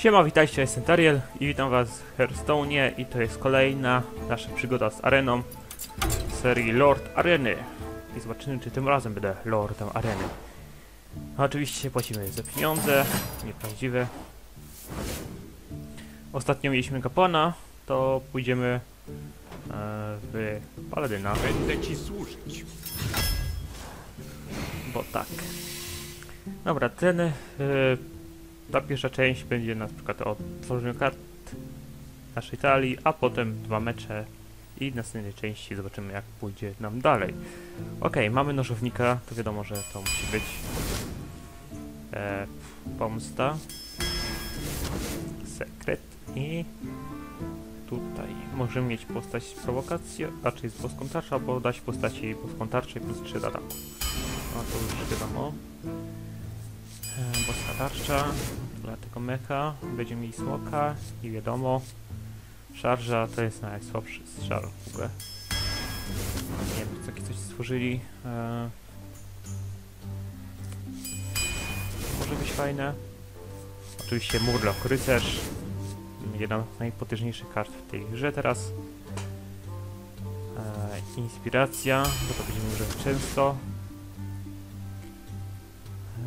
Siema, witajcie, jestem Tariel i witam was w Hearthstone'ie i to jest kolejna nasza przygoda z areną serii Lord Areny. I zobaczymy, czy tym razem będę Lordem Areny. No, oczywiście płacimy za pieniądze, nieprawdziwe. Ostatnio mieliśmy kapłana, to pójdziemy e, w Paladyna, Będę ci służyć. bo tak. Dobra, ten... E, ta pierwsza część będzie na przykład o tworzeniu kart naszej talii, a potem dwa mecze i w następnej części zobaczymy jak pójdzie nam dalej. Ok, mamy nożownika, to wiadomo, że to musi być e, pomsta, sekret i tutaj możemy mieć postać z prowokacji, raczej z boską tarczą, albo dać postaci boską tarczę plus 3 do ataku. No to już wiadomo. E, Boska tarcza, dla tego mecha, będziemy mieli smoka i wiadomo, szarża to jest najsłabszy strzał w ogóle. Nie wiem, takie coś stworzyli. E, może być fajne. Oczywiście Murloc Rycerz, jedna z najpotężniejszych kart w tej grze teraz. E, inspiracja, bo to będziemy używać często.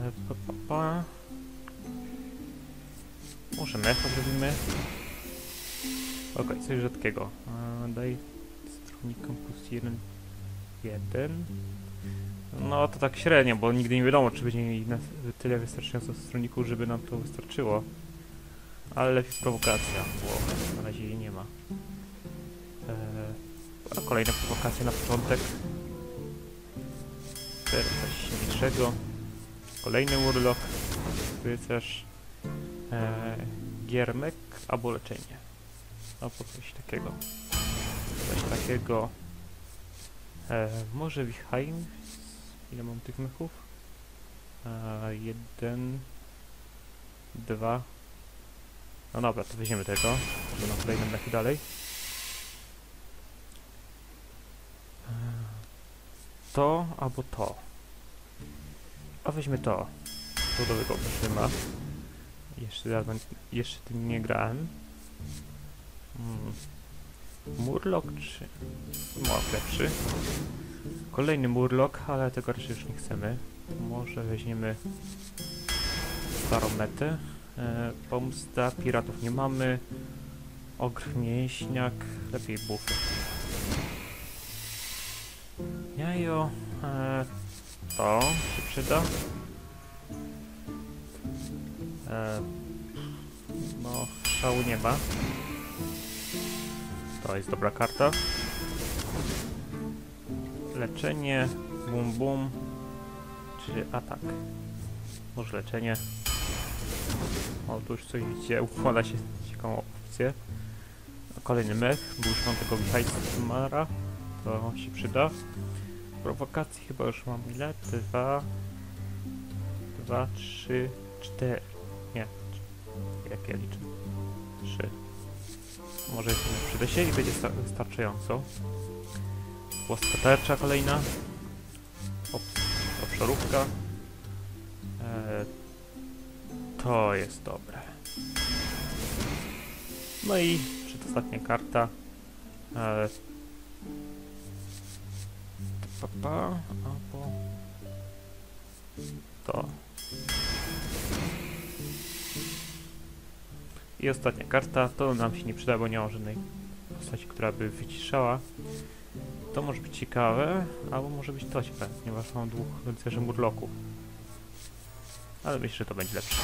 E, Pa, pa, pa. Może mecha zrobimy. Okej, coś rzadkiego. E, daj stronikom plus 1. 1. No to tak średnio, bo nigdy nie wiadomo, czy na, tyle wystarczająco stroników, żeby nam to wystarczyło. Ale lepiej prowokacja, bo na razie jej nie ma. E, a kolejna prowokacja na początek. Teraz coś silniejszego. Kolejny urlop, rycerz, e, giermek albo leczenie. Albo coś takiego. Coś takiego. E, może Wichheim. Ile mam tych mechów? E, jeden, dwa. No dobra, to weźmiemy tego. Będą kolejne mechy dalej. E, to albo to. A weźmy to. Cudowego trzyma. Jeszcze dawno, jeszcze tym nie grałem. Hmm. Murloc czy... Murloc lepszy. Kolejny Murloc, ale tego raczej już nie chcemy. Może weźmiemy starą metę. E, pomsta, piratów nie mamy. Ogr mięśniak, lepiej bufy. Jajo, e, to się przyda. E, no, szału. To jest dobra karta. Leczenie, bum bum, czy atak. Może leczenie. O, tu już coś widzicie, układa się ciekawą opcję. Kolejny mech, bo już mam tego Mara, to się przyda. Prowokacji chyba już mam ile? Dwa, dwa, trzy, cztery. Nie. Jak ja liczę? Trzy. Może jeszcze nie przyda się i będzie sta wystarczająco. Płaska tarcza kolejna. Ops, obszarówka. Eee, to jest dobre. No i przedostatnia karta. Eee, pa, albo to. I ostatnia karta, to nam się nie przyda, bo nie ma żadnej postaci, która by wyciszała. To może być ciekawe, albo może być to ciekawe, ponieważ mam dwóch rycerzy murloków. Ale myślę, że to będzie lepsze.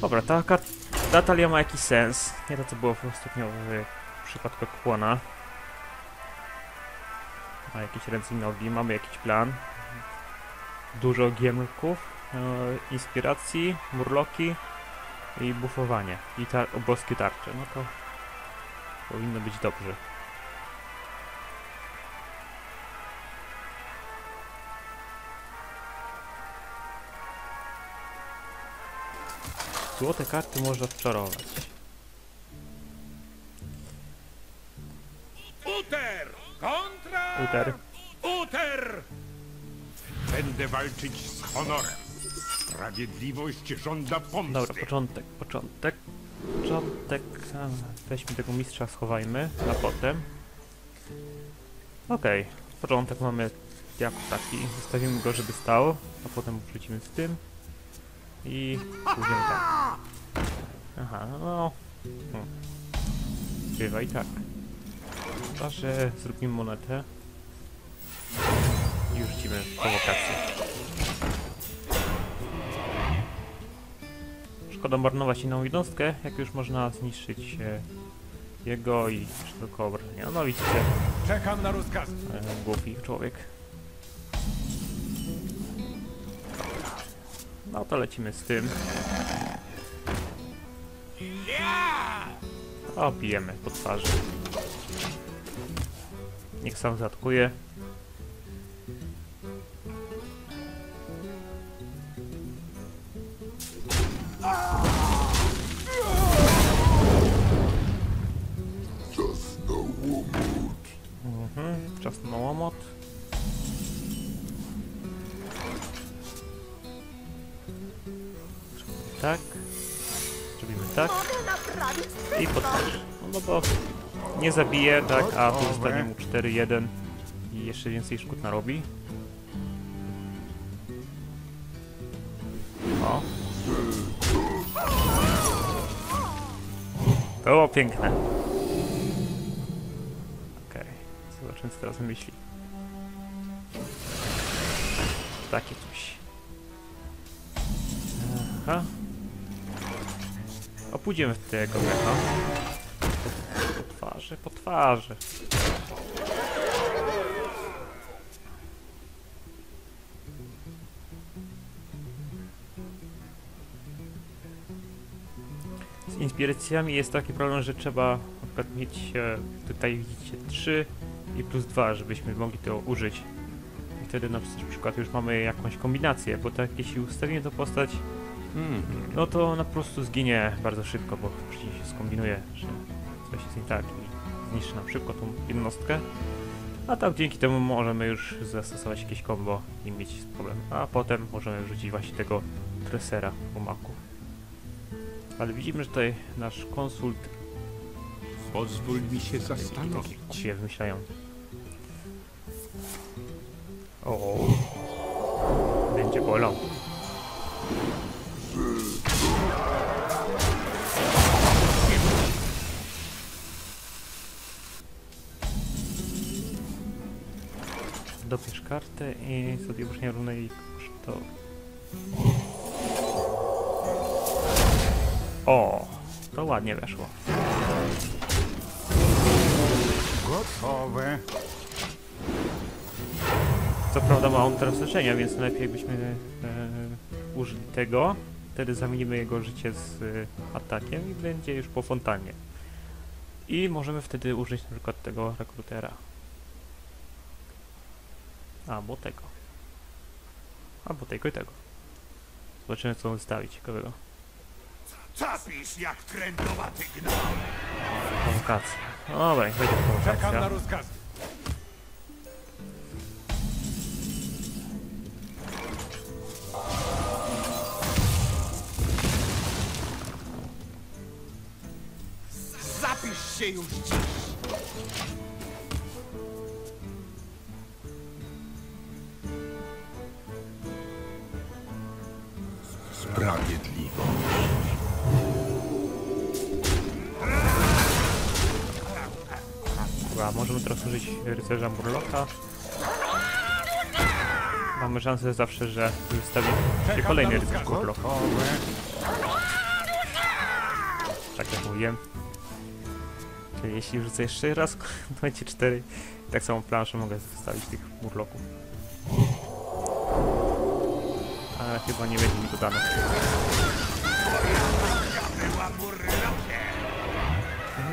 Dobra, ta karta, ta talia ma jakiś sens. Nie to, co było ostatnio w przypadku Kłona. Ma jakieś ręce i nogi, mamy jakiś plan. Dużo giermków, e, inspiracji, murloki i bufowanie. I tar boskie tarcze. No to powinno być dobrze. Złote karty można wczarować. Kontra! Uter. Uter! Będę walczyć z honorem. Sprawiedliwość żąda pomsty. Dobra, początek, początek. Początek. Weźmy tego mistrza, schowajmy na potem. Okej, początek mamy jako taki. Zostawimy go, żeby stał, a potem wrzucimy z tym. I pójdziemy tak. Aha, no. Hmm. Bywa i tak. Chyba, że zrobimy monetę. I rzucimy prowokację. Szkoda marnować inną jednostkę, jak już można zniszczyć e, jego i tylko obrażenia. No widzicie, Czekam na rozkazy. e, głupi człowiek. No to lecimy z tym. O, bijemy po twarzy. Niech sam zaatakuje. Tak. Zrobimy tak. I po twarzy. No, no bo nie zabije, tak, a tu zostanie mu 4-1 i jeszcze więcej szkód narobi. O. To było piękne. Okej, zobaczymy co teraz myśli. Takie coś. A pójdziemy w tego mecha. Po, twarzy, po twarzy. Z inspiracjami jest taki problem, że trzeba na przykład mieć e, tutaj widzicie 3 i plus 2, żebyśmy mogli to użyć. I wtedy na przykład już mamy jakąś kombinację, bo tak jeśli ustawimy tą postać, no to ona po prostu zginie bardzo szybko, bo przecież się skombinuje, że coś jest nie tak i zniszczy na przykład tą jednostkę. A tak dzięki temu możemy już zastosować jakieś combo i mieć problem. A potem możemy wrzucić właśnie tego tresera u maku. Ale widzimy, że tutaj nasz konsult Pozwól mi się zastanowić. się wymyślają. O, będzie bolał. Dobierz kartę i sobie już nie równej kosztowi. O, to ładnie weszło. Gotowe. Co prawda ma on teraz leczenia, więc lepiej jakbyśmy e, użyli tego. Wtedy zamienimy jego życie z e, atakiem i będzie już po fontannie. I możemy wtedy użyć na przykład tego rekrutera. Albo tego. Albo tego i tego. Zobaczymy co on wystawi ciekawego. Capisz jak trędowaty gnał. Prowokacja. Dobra, niech będzie Czekam na prowokacja. rozkazy. Zapisz się już dziś. Sprawiedliwo. Dobra, możemy teraz użyć rycerza Murloka. Mamy szansę zawsze, że wystawi się kolejny rycerz rozkaz. Murlok. Gotowe. Tak jak mówiłem. Czyli jeśli rzucę jeszcze raz, to będzie 4. I tak samą planszę mogę zostawić tych murloków. Ale chyba nie będzie mi dodane. Była murlokiem.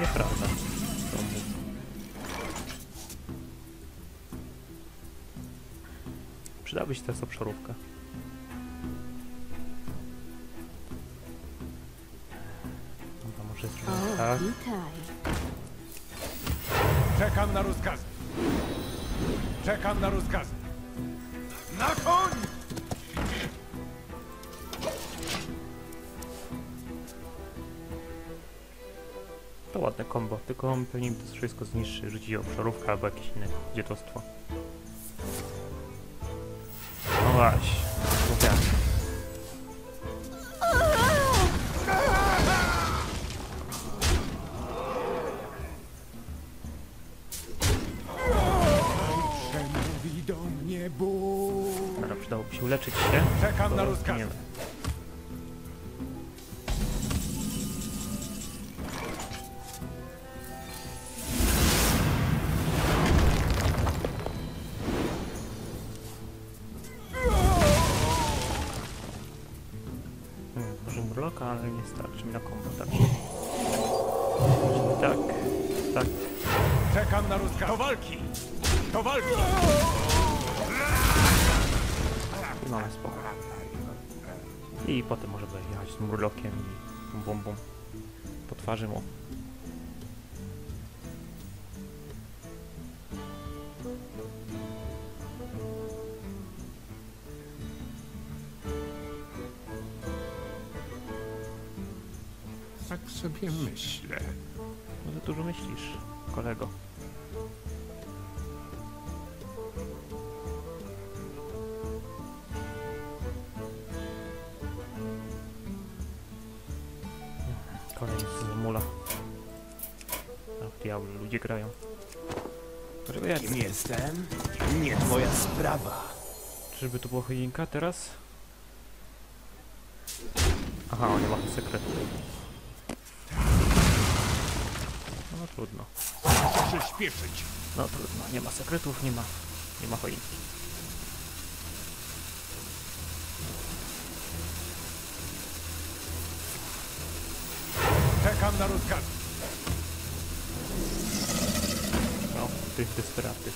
Nieprawda. To mów. Przydałaby się teraz obszarówka. Dobra, może zrobimy O, tak. witaj. Czekam na rozkazy. Czekam na rozkazy. Na koń! To ładne combo, tylko pewnie mi to wszystko zniszczy, rzuci obszarówkę albo jakieś inne dzietostwo. No właśnie, mówiłem. Przemówi do mnie Bóg. Dobra, przydałoby się uleczyć się. Czekam na bo I potem możemy jechać z murlokiem i bum bum bum. Po twarzy mu. Tak sobie myślę. Może dużo myślisz, kolego. Kolejny z mula. Ach, diabły, ludzie grają. Ja, Kim jestem? Nie twoja sprawa. żeby to była choinka teraz? Aha, on nie ma sekretu. No trudno. Przyspieszyć. No trudno, nie ma sekretów, nie ma, nie ma choinki. Czekam na rozkaz. No, tych desperaty.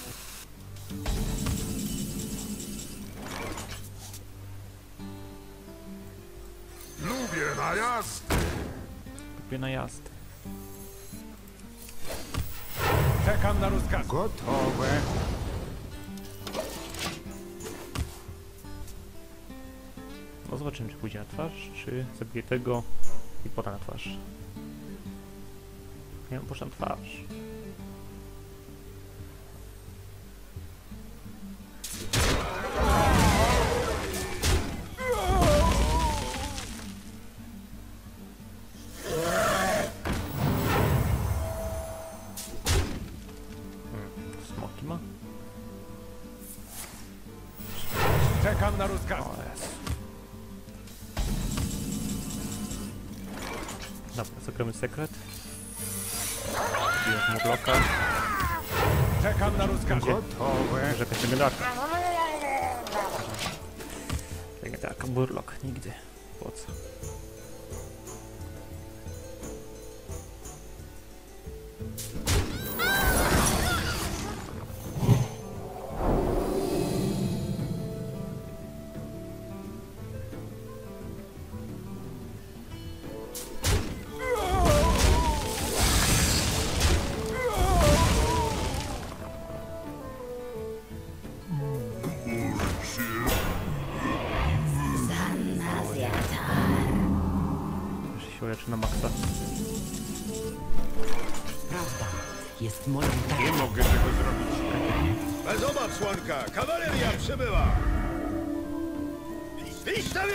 Lubię najazd. Kupię najazd. Czekam na rozkaz. Gotowe. No zobaczymy, czy pójdzie na twarz, czy zabije tego i poda na twarz. Nie na twarz. Hmm? Czekam na rozkaz. Dobra, zagramy sekret. Bierz mu bloka. Czekam na rozkaz. Gotowe. Że jakaś legendarka. Legendarka, burlok, nigdy. Po co? Na maksa. Prawda jest moją. Nie mogę tego zrobić. A zobacz, Słonka, kawaleria przybyła!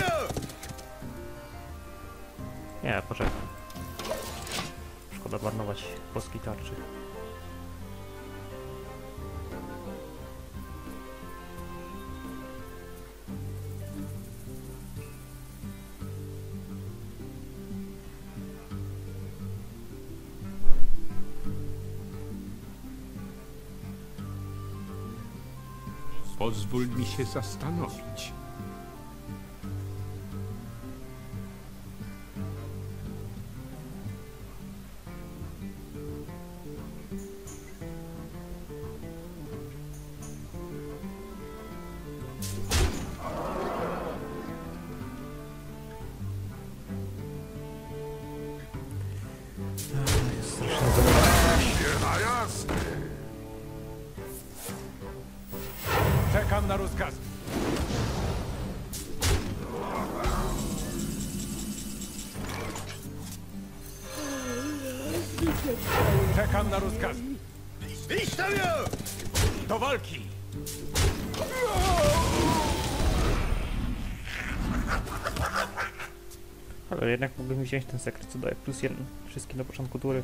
Ją! Nie, poczekaj. Szkoda marnować polskiej tarczy. Pozwól mi się zastanowić. Czekam na rozkaz. Już! Do walki! Ale jednak mógłbym wziąć ten sekret, co daje plus jeden wszystkim na początku tury.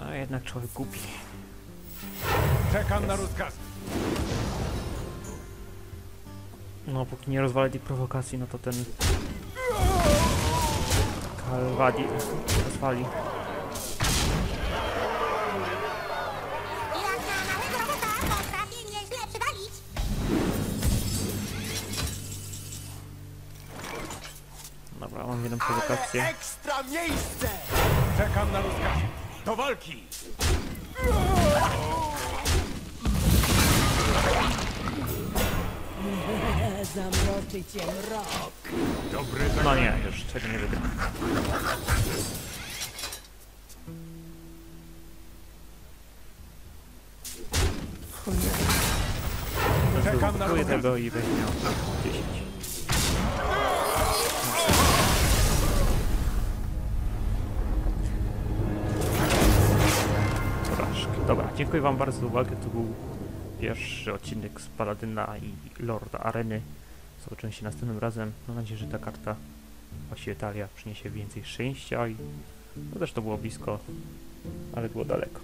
A jednak człowiek głupi. Czekam na rozkaz. No, póki nie rozwalę tej prowokacji, no to ten... Kalwadi rozwali. Prowokację. Ekstra miejsce! Czekam na rozkaz. Do walki! Zamroczy cię mrok. Dobry No nie, już czego nie wygram. Czekam na rozkaz. tego i będzie miał 10. dziękuję wam bardzo za uwagę. To był pierwszy odcinek z Paladyna i Lorda Areny. Zobaczymy się następnym razem. Mam nadzieję, że ta karta, właściwie talia, przyniesie więcej szczęścia i no też to było blisko, ale było daleko.